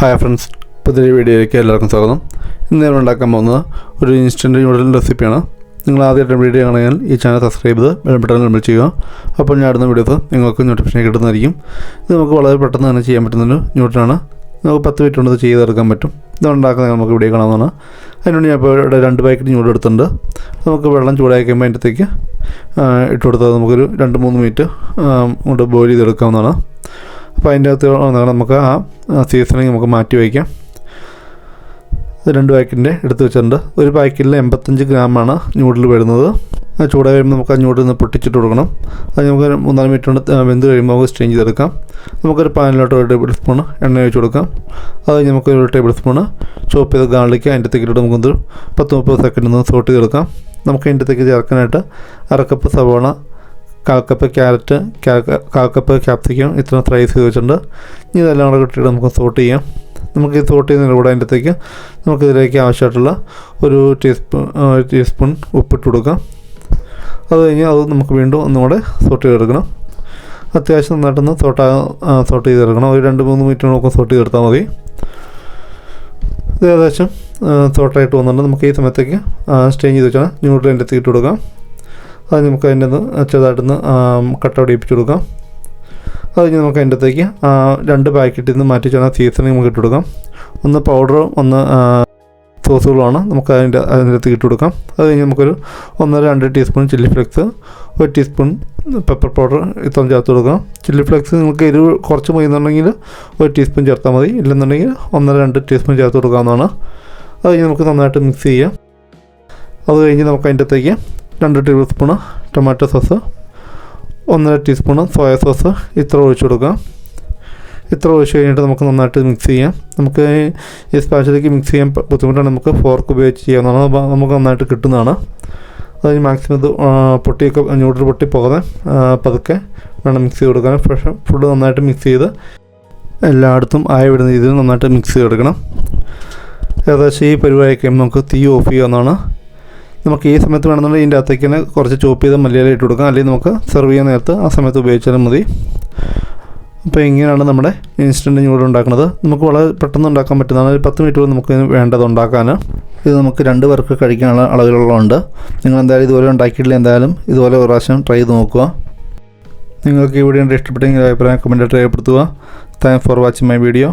Hi friends പുതിയ വീഡിയോയിലേക്ക് എല്ലാവർക്കും സ്വാഗതം. ഇന്ന് ഞാൻ ഉണ്ടാക്കാൻ പോകുന്നത് ഒരു ഇൻസ്റ്റന്റ് ന്യൂഡിൽ റെസിപ്പിയാണ് നിങ്ങൾ ആദ്യമായിട്ട് വീഡിയോ കാണാൻ ഈ ചാനൽ സബ്സ്ക്രൈബ് ചെയ്ത് ബെൽബട്ടൺ നമ്മൾ ചെയ്യുക. അപ്പോൾ ഞാൻ അടുത്ത വീഡിയോസ് നിങ്ങൾക്ക് നോട്ടിഫിക്കേഷൻ കിട്ടുന്നതായിരിക്കും. ഇത് നമുക്ക് വളരെ പെട്ടെന്ന് തന്നെ ചെയ്യാൻ പറ്റുന്നൊരു ന്യൂഡിലാണ് നമുക്ക് പത്ത് മിനിറ്റ് കൊണ്ട് ഇത് ചെയ്തെടുക്കാൻ പറ്റും. ഇത് ഉണ്ടാക്കുന്നത് നമുക്ക് വീഡിയോ കാണാവുന്നതാണ്. അതിനുവേണ്ടി ഞാൻ ഇപ്പോൾ ഇവിടെ രണ്ട് പാക്കറ്റ് ന്യൂഡിൽ എടുത്തിട്ടുണ്ട്. നമുക്ക് വെള്ളം ചൂടാക്കി കഴിയുമ്പോൾ അതിന്റെത്തേക്ക് ഇട്ട് കൊടുത്താൽ നമുക്കൊരു രണ്ട് മൂന്ന് മിനിറ്റ് കൊണ്ട് ബോയിൽ ചെയ്തെടുക്കാവുന്നതാണ്. അപ്പോൾ അതിന്റെ അകത്ത് നമുക്ക് ആ സീസണിങ് നമുക്ക് മാറ്റി വയ്ക്കാം. രണ്ട് പാക്കറ്റിന്റെ എടുത്ത് വെച്ചിട്ടുണ്ട്. ഒരു പാക്കറ്റിൽ എൺപത്തഞ്ച് ഗ്രാമാണ് ന്യൂഡിൽ വരുന്നത്. ചൂടായി വരുമ്പോൾ നമുക്ക് ആ ന്യൂഡിൽ നിന്ന് പൊട്ടിച്ചിട്ട് കൊടുക്കണം. അത് നമുക്ക് മൂന്നാൽ മിനിറ്റ് കൊണ്ട് വെന്ത് കഴിയുമ്പോൾ നമുക്ക് സ്റ്റേഞ്ച് ചെയ്തെടുക്കാം. നമുക്കൊരു പാനിലോട്ട് ഒരു ടേബിൾ സ്പൂൺ എണ്ണ ഒഴിച്ച് കൊടുക്കാം. അത് നമുക്ക് ഒരു ടേബിൾ സ്പൂൺ ചോപ്പ് ചെയ്ത ഗാർലിക്ക് അതിന്റെ അകത്തേക്ക് ഇട്ട് നമുക്കൊരു പത്ത് മുപ്പത് സെക്കൻഡ് ഒന്ന് സോട്ട് ചെയ്തെടുക്കാം. നമുക്ക് അതിന്റെ തേക്ക് ചേർക്കാനായിട്ട് അരക്കപ്പ് സവോള കാൽ കപ്പ് ക്യാരറ്റ് കാൽക്കപ്പ് കപ്പ് ക്യാപ്സിക്കം ഇത്ര സ്ലൈസ് ചെയ്ത് വെച്ചിട്ടുണ്ട്. ഇനി ഇതെല്ലാം കൂടെ കിട്ടിയിട്ട് നമുക്ക് സോട്ട് ചെയ്യാം. നമുക്ക് ഈ സോട്ട് ചെയ്യുന്നതിന് കൂടെ അതിന്റെ അകത്തേക്ക് നമുക്ക് ഇതിലേക്ക് ആവശ്യമായിട്ടുള്ള ഒരു ടീസ്പൂൺ ടീസ്പൂൺ ഉപ്പിട്ട് കൊടുക്കാം. അത് കഴിഞ്ഞ് അത് നമുക്ക് വീണ്ടും ഒന്നുകൂടെ സോട്ട് ചെയ്തെടുക്കണം. അത്യാവശ്യം നന്നായിട്ടൊന്ന് സോട്ടാ സോട്ട് ചെയ്തെടുക്കണം. ഒരു രണ്ട് മൂന്ന് മിനിറ്റ് നമുക്ക് സോട്ട് ചെയ്തെടുത്താൽ മതി. ഇത് ഏകദേശം സോട്ടായിട്ട് വന്നിട്ടുണ്ട്. നമുക്ക് ഈ സമയത്തേക്ക് സ്റ്റേ ചെയ്ത് വെച്ചാൽ ന്യൂട്രൽ എത്തിയിട്ട് കൊടുക്കാം. അത് നമുക്ക് അതിന്റെ ചെറുതായിട്ടൊന്ന് കട്ട് പിടിപ്പിച്ച് കൊടുക്കാം. അത് കഴിഞ്ഞ് നമുക്ക് അതിന്റെ അകത്തേക്ക് രണ്ട് പാക്കറ്റിൽ നിന്ന് മാറ്റി ചേർന്ന സീസണിങ് നമുക്ക് ഇട്ട് കൊടുക്കാം. ഒന്ന് പൗഡറും ഒന്ന് സോസുകളുമാണ് നമുക്ക് അതിന്റെ അതിന്റെ അകത്ത് ഇട്ട് കൊടുക്കാം. അത് കഴിഞ്ഞ് നമുക്കൊരു ഒന്നര രണ്ട് ടീസ്പൂൺ ചില്ലി ഫ്ലെക്സ് ഒരു ടീസ്പൂൺ പെപ്പർ പൗഡർ ഇത്രയും ചേർത്ത് കൊടുക്കാം. ചില്ലി ഫ്ലെക്സ് നിങ്ങൾക്ക് എരിവ് കുറച്ച് മതിയെന്നുണ്ടെങ്കിൽ ഒരു ടീസ്പൂൺ ചേർത്താൽ മതി. ഇല്ലെന്നുണ്ടെങ്കിൽ ഒന്നര രണ്ട് ടീസ്പൂൺ ചേർത്ത് കൊടുക്കാവുന്നതാണ്. അത് കഴിഞ്ഞ് നമുക്ക് നന്നായിട്ട് മിക്സ് ചെയ്യാം. അത് കഴിഞ്ഞ് നമുക്ക് അതിന്റെ അകത്തേക്ക് രണ്ട് ടേബിൾ സ്പൂണ് ടൊമാറ്റോ സോസ് ഒന്നര ടീസ്പൂണ് സോയ സോസ് ഇത്ര ഒഴിച്ചു കൊടുക്കാം. ഇത്ര ഒഴിച്ച് കഴിഞ്ഞിട്ട് നമുക്ക് നന്നായിട്ട് മിക്സ് ചെയ്യാം. നമുക്ക് ഈ സ്പാച്ചിലേക്ക് മിക്സ് ചെയ്യാൻ ബുദ്ധിമുട്ടാണ്. നമുക്ക് ഫോർക്ക് ഉപയോഗിച്ച് ചെയ്യാവുന്നതാണ് നമുക്ക് നന്നായിട്ട് കിട്ടുന്നതാണ്. അതിന് മാക്സിമം ഇത് പൊട്ടിയൊക്കെ ന്യൂട്രൽ പൊട്ടി പോകാതെ പതുക്കെ വേണം മിക്സ് ചെയ്ത് കൊടുക്കാൻ. ഫ്രഷ് ഫുഡ് നന്നായിട്ട് മിക്സ് ചെയ്ത് എല്ലായിടത്തും ആയ വിടുന്ന രീതിയിൽ നന്നായിട്ട് മിക്സ് ചെയ്തെടുക്കണം. ഏകദേശം ഈ പരിപാടിയൊക്കെ നമുക്ക് തീ ഓഫ് ചെയ്യാവുന്നതാണ്. നമുക്ക് ഈ സമയത്ത് വേണമെന്നുണ്ടെങ്കിൽ ഇതിന്റെ അകത്തേക്ക് തന്നെ കുറച്ച് ചോപ്പ് ചെയ്ത മല്ലിയില ഇട്ട് കൊടുക്കാം. അല്ലെങ്കിൽ നമുക്ക് സെർവ് ചെയ്യാൻ നേരത്ത് ആ സമയത്ത് ഉപയോഗിച്ചാലും മതി. അപ്പോൾ ഇങ്ങനെയാണ് നമ്മുടെ ഇൻസ്റ്റന്റ് ന്യൂഡിൽ ഉണ്ടാക്കുന്നത്. നമുക്ക് വളരെ പെട്ടെന്ന് ഉണ്ടാക്കാൻ പറ്റുന്നതാണ്. ഒരു പത്ത് മിനിറ്റ് നമുക്ക് വേണ്ടത് ഉണ്ടാക്കാൻ. ഇത് നമുക്ക് രണ്ട് പേർക്ക് കഴിക്കാനുള്ള അളവിലുള്ളതുണ്ട്. നിങ്ങൾ എന്തായാലും ഇതുപോലെ ഉണ്ടാക്കിയിട്ടില്ല എന്തായാലും ഇതുപോലെ ഒരു പ്രാവശ്യം ട്രൈ ചെയ്ത് നോക്കുക. നിങ്ങൾക്ക് ഈ വീഡിയോ ഇഷ്ടപ്പെട്ടെങ്കിൽ അഭിപ്രായം കമന്റായിട്ട് രേഖപ്പെടുത്തുക. Thank for watching my video